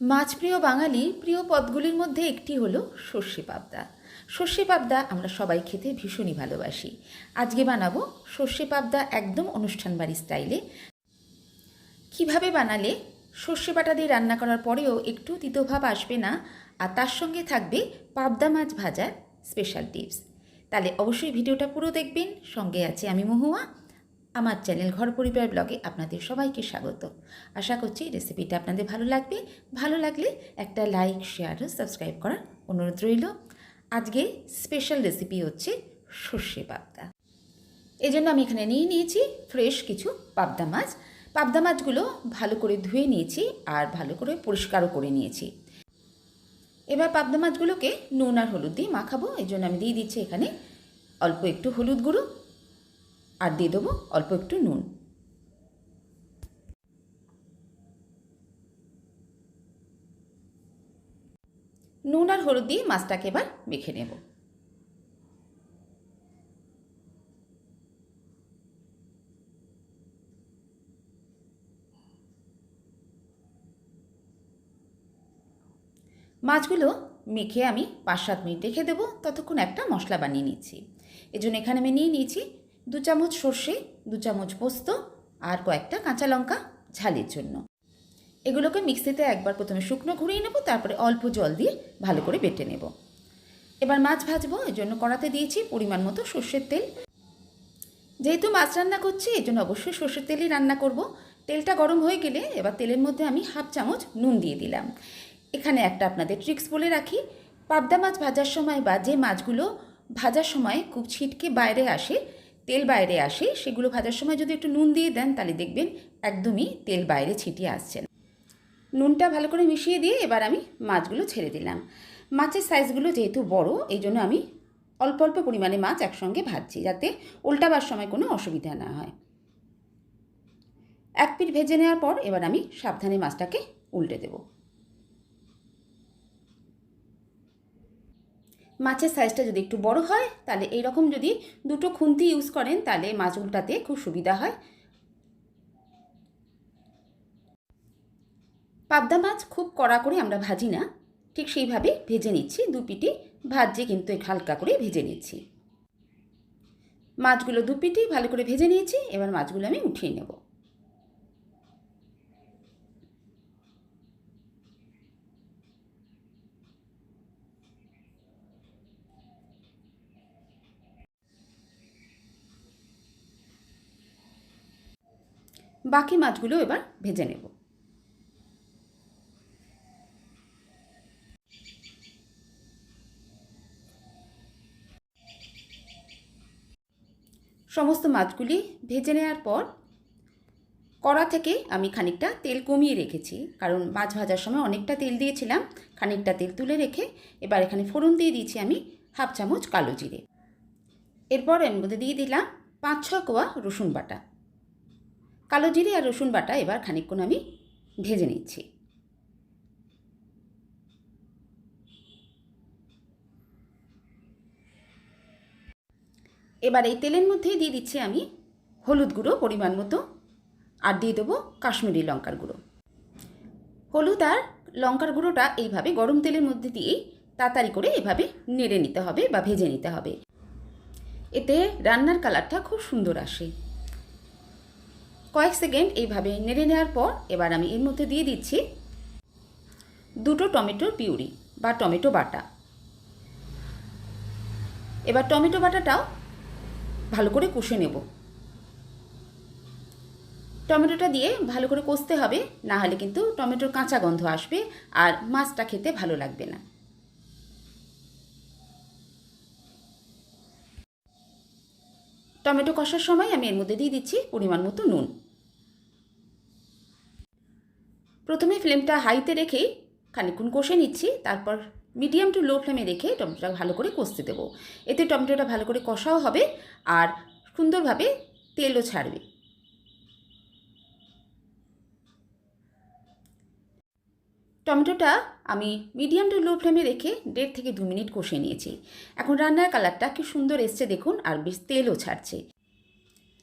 মাছপ্রিয় বাঙালি প্রিয় পদগুলির মধ্যে একটি হলো সর্ষে পাবদা। সর্ষে পাবদা আমরা সবাই খেতে ভীষণই ভালোবাসি। আজকে বানাবো সর্ষে পাবদা একদম অনুষ্ঠান বাড়ি স্টাইলে। কীভাবে বানালে সর্ষে বাটা দিয়ে রান্না করার পরেও একটু তিতভাব আসবে না? আর তার সঙ্গে থাকবে পাবদা মাছ ভাজার স্পেশাল টিপস তাহলে অবশ্যই ভিডিওটা পুরো দেখবেন। সঙ্গে আছে আমি মহুয়া। আমার চ্যানেল ঘর পরিবার ব্লগে আপনাদের সবাইকে স্বাগত। আশা করছি রেসিপিটা আপনাদের ভালো লাগবে। ভালো লাগলে একটা লাইক, শেয়ার, সাবস্ক্রাইব করার অনুরোধ রইল। আজকে স্পেশাল রেসিপি হচ্ছে সর্ষে পাবদা। এই জন্য আমি এখানে নিয়ে নিয়েছি ফ্রেশ কিছু পাবদা মাছ। পাবদা মাছগুলো ভালো করে ধুয়ে নিয়েছি আর ভালো করে পরিষ্কারও করে নিয়েছি। এবার পাবদা মাছগুলোকে নুন আর হলুদ দিয়ে মাখাবো। এই জন্য আমি দিয়ে দিচ্ছি এখানে অল্প একটু হলুদ গুঁড়ো। আর দিয়ে দেবো অল্প একটু নুন। নুন আর হলুদ দিয়ে মাছটাকে এবার মেখে নেব। মাছগুলো মেখে আমি পাঁচ সাত মিনিট রেখে দেবো, ততক্ষণ একটা মশলা বানিয়ে নিচ্ছি। এজন্য এখানে আমি নিয়ে নিয়েছি দু চামচ সর্ষে, দু চামচ পোস্ত আর কয়েকটা কাঁচা লঙ্কা ঝালের জন্য। এগুলোকে মিক্সিতে একবার প্রথমে শুকনো ঘুরিয়ে নেব, তারপরে অল্প জল দিয়ে ভালো করে বেটে নেব। এবার মাছ ভাজবো, এর জন্য কড়াতে দিয়েছি পরিমাণ মতো সর্ষের তেল। যেহেতু মাছ রান্না করছি, এর জন্য অবশ্যই সর্ষের তেলই রান্না করব। তেলটা গরম হয়ে গেলে এবার তেলের মধ্যে আমি হাফ চামচ নুন দিয়ে দিলাম। এখানে একটা আপনাদের ট্রিক্স বলে রাখি, পাবদা মাছ ভাজার সময় বা যে মাছগুলো ভাজার সময় খুব ছিটকে বাইরে আসে তেল বাইরে আসে, সেগুলো ভাজার সময় যদি একটু নুন দিয়ে দেন, তাহলে দেখবেন একদমই তেল বাইরে ছিটিয়ে আসছে না। নুনটা ভালো করে মিশিয়ে দিয়ে এবার আমি মাছগুলো ছেড়ে দিলাম। মাছের সাইজগুলো যেহেতু বড়, এই জন্য আমি অল্প অল্প পরিমাণে মাছ একসঙ্গে ভাজছি, যাতে উল্টাবার সময় কোনো অসুবিধা না হয়। এক পিঠ ভেজে নেওয়ার পর এবার আমি সাবধানে মাছটাকে উল্টে দেবো। মাছের সাইজটা যদি একটু বড় হয়, তাহলে এইরকম যদি দুটো খুন্তি ইউজ করেন, তাহলে মাছ উল্টাতে খুব সুবিধা হয়। পাবদা মাছ খুব কড়া করে আমরা ভাজি না, ঠিক সেইভাবে ভেজে নিচ্ছি। দু পিটি ভাজছে কিন্তু হালকা করে ভেজে নিচ্ছি। মাছগুলো দু পিটি ভালো করে ভেজে নিয়েছি, এবার মাছগুলো আমি উঠিয়ে নেব। বাকি মাছগুলো এবার ভেজে নেব। সমস্ত মাছগুলি ভেজে নেওয়ার পর কড়া থেকে আমি খানিকটা তেল কমিয়ে রেখেছি, কারণ মাছ ভাজার সময় অনেকটা তেল দিয়েছিলাম। খানিকটা তেল তুলে রেখে এবার এখানে ফোড়ন দিয়ে দিয়েছি আমি হাফ চামচ কালো জিরে। এরপর এর মধ্যে দিয়ে দিলাম পাঁচ ছ কোয়া রসুন বাটা। কালো জিরে আর রসুন বাটা এবার খানিকক্ষণ আমি ভেজে নিচ্ছি। এবার এই তেলের মধ্যেই দিয়ে দিচ্ছি আমি হলুদ গুঁড়ো পরিমাণ মতো আর দিয়ে দেবো কাশ্মীরি লঙ্কার গুঁড়ো। হলুদ আর লঙ্কার গুঁড়োটা এইভাবে গরম তেলের মধ্যে দিয়েই তাড়াতাড়ি করে এভাবে নেড়ে নিতে হবে বা ভেজে নিতে হবে। এতে রান্নার কালারটা খুব সুন্দর আসে। কয়েক সেকেন্ড এইভাবে নেড়ে নেওয়ার পর এবার আমি এর মধ্যে দিয়ে দিচ্ছি দুটো টমেটোর পিউরি বা টমেটো বাটা। এবার টমেটো বাটাটাও ভালো করে কষে নেব। টমেটোটা দিয়ে ভালো করে কষতে হবে, না হলে কিন্তু টমেটোর কাঁচা গন্ধ আসবে আর মাছটা খেতে ভালো লাগবে না। টমেটো কষার সময় আমি এর মধ্যে দিয়ে দিচ্ছি পরিমাণ মতো নুন। প্রথমে ফ্লেমটা হাইতে রেখেই খানিক্ষণ কষে নিচ্ছি, তারপর মিডিয়াম টু লো ফ্লেমে রেখে টমেটোটা ভালো করে কষতে দেবো। এতে টমেটোটা ভালো করে কষাও হবে আর সুন্দরভাবে তেলও ছাড়বে। টমেটোটা আমি মিডিয়াম টু লো ফ্লেমে রেখে দেড় থেকে দু মিনিট কষে নিয়েছি। এখন রান্নার কালারটা কি সুন্দর এসছে দেখুন আর বেশ তেলও ছাড়ছে।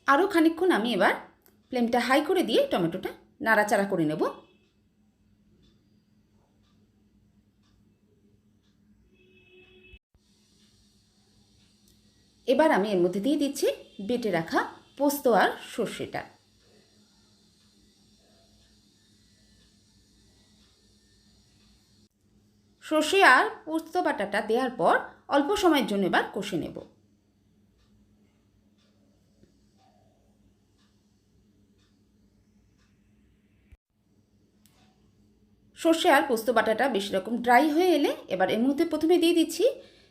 আরও খানিক্ষণ আমি এবার ফ্লেমটা হাই করে দিয়ে টমেটোটা নাড়াচাড়া করে নেব। এবার আমি এর মধ্যে দিয়ে দিচ্ছি বেটে রাখা পোস্ত আর সর্ষেটা। সর্ষে আর পোস্ত বাটাটা দেওয়ার পর অল্প সময়ের জন্য এবার কষে নেব। সর্ষে আর পোস্ত বাটাটা বেশি রকম ড্রাই হয়ে এলে এবার এর মধ্যে প্রথমে দিয়ে দিচ্ছি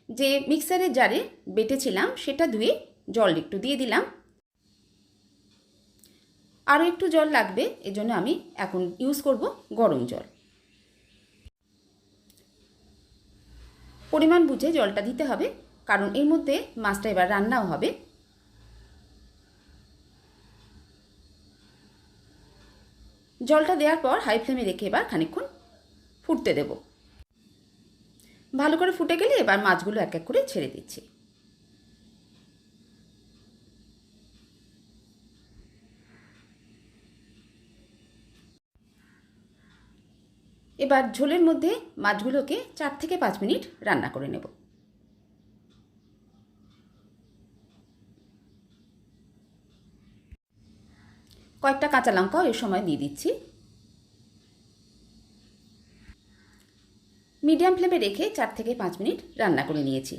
যে মিক্সারের জারে বেটেছিলাম, সেটা ধুয়ে জল একটু দিয়ে দিলাম। আরও একটু জল লাগবে, এজন্য আমি এখন ইউজ করব গরম জল। পরিমাণ বুঝে জলটা দিতে হবে, কারণ এর মধ্যে মাছটা এবার রান্নাও হবে। জলটা দেওয়ার পর হাই ফ্লেমে রেখে এবার খানিকক্ষণ ফুটতে দেব। ভালো করে ফুটে গেলে এবার মাছগুলো এক এক করে ছেড়ে দিচ্ছি। এবার ঝোলের মধ্যে মাছগুলোকে চার থেকে পাঁচ মিনিট রান্না করে নেব। কয়েকটা কাঁচা লঙ্কাও এ সময় দিয়ে দিচ্ছি। মিডিয়াম ফ্লেমে রেখে চার থেকে পাঁচ মিনিট রান্না করে নিয়েছি।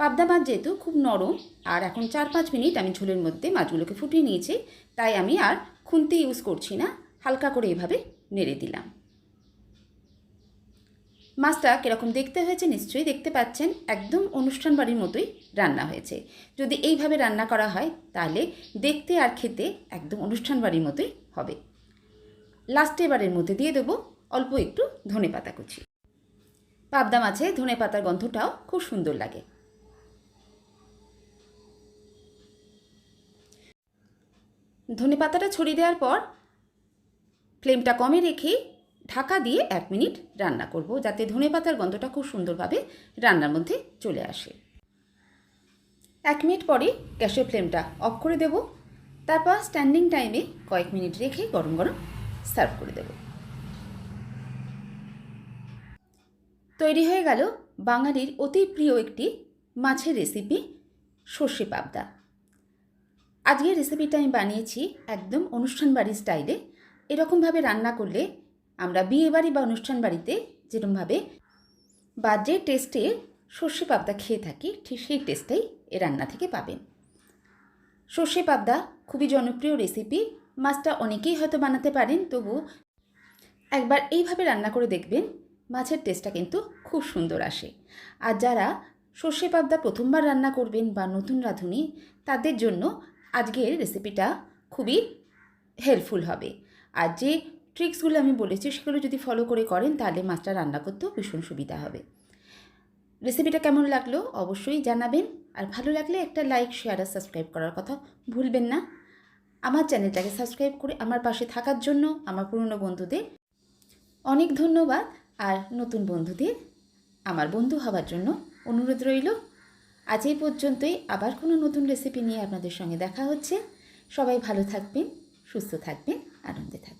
পাবদা মাছ যেহেতু খুব নরম, আর এখন চার পাঁচ মিনিট আমি ঝোলের মধ্যে মাছগুলোকে ফুটিয়ে নিয়েছি, তাই আমি আর খুন্তি ইউজ করছি না, হালকা করে এভাবে নেড়ে দিলাম। মাছটা কীরকম দেখতে হয়েছে নিশ্চয়ই দেখতে পাচ্ছেন, একদম অনুষ্ঠান বাড়ির মতোই রান্না হয়েছে। যদি এইভাবে রান্না করা হয়, তাহলে দেখতে আর খেতে একদম অনুষ্ঠান বাড়ির মতোই হবে। লাস্টে এবারের মধ্যে দিয়ে দেবো অল্প একটু ধনে পাতা কুচি। পাবদা মাছে ধনে পাতার গন্ধটাও খুব সুন্দর লাগে। ধনে পাতাটা ছড়িয়ে দেওয়ার পর ফ্লেমটা কমে রেখে ঢাকা দিয়ে এক মিনিট রান্না করব, যাতে ধনে পাতার গন্ধটা খুব সুন্দরভাবে রান্নার মধ্যে চলে আসে। এক মিনিট পরে গ্যাসের ফ্লেমটা অফ করে দেব, তারপর স্ট্যান্ডিং টাইমে কয়েক মিনিট রেখে গরম গরম সার্ভ করে দেব। তৈরি হয়ে গেল বাঙালির অতি প্রিয় একটি মাছের রেসিপি সর্ষে পাবদা। আজকের রেসিপিটা আমি বানিয়েছি একদম অনুষ্ঠান বাড়ির স্টাইলে এরকমভাবে রান্না করলে আমরা বিয়ে বাড়ি বা অনুষ্ঠান বাড়িতে যেরকমভাবে বা যে টেস্টে সর্ষে পাবদা খেয়ে থাকি, ঠিক সেই টেস্টটাই এ রান্না থেকে পাবেন। সর্ষে পাবদা খুবই জনপ্রিয় রেসিপি মাছটা অনেকেই হয়তো বানাতে পারেন, তবু একবার এইভাবে রান্না করে দেখবেন মাছের টেস্টটা কিন্তু খুব সুন্দর আসে। আর যারা সর্ষে পাবদা প্রথমবার রান্না করবেন বা নতুন রাঁধুনি, তাদের জন্য আজকের রেসিপিটা খুবই হেল্পফুল হবে। আর যে ট্রিক্সগুলো আমি বলেছি, সেগুলো যদি ফলো করে করেন, তাহলে মাছটা রান্না করতেও ভীষণ সুবিধা হবে। রেসিপিটা কেমন লাগল অবশ্যই জানাবেন। আর ভালো লাগলে একটা লাইক শেয়ার আর সাবস্ক্রাইব করার কথা ভুলবেন না। আমার চ্যানেলটাকে সাবস্ক্রাইব করে আমার পাশে থাকার জন্য আমার পুরনো বন্ধুদের অনেক ধন্যবাদ। আর নতুন বন্ধুদের আমার বন্ধু হওয়ার জন্য অনুরোধ রইল। আজ এই পর্যন্তই। আবার কোনো নতুন রেসিপি নিয়ে আপনাদের সঙ্গে দেখা হচ্ছে। সবাই ভালো থাকবেন, সুস্থ থাকবেন, আনন্দে থাকবেন।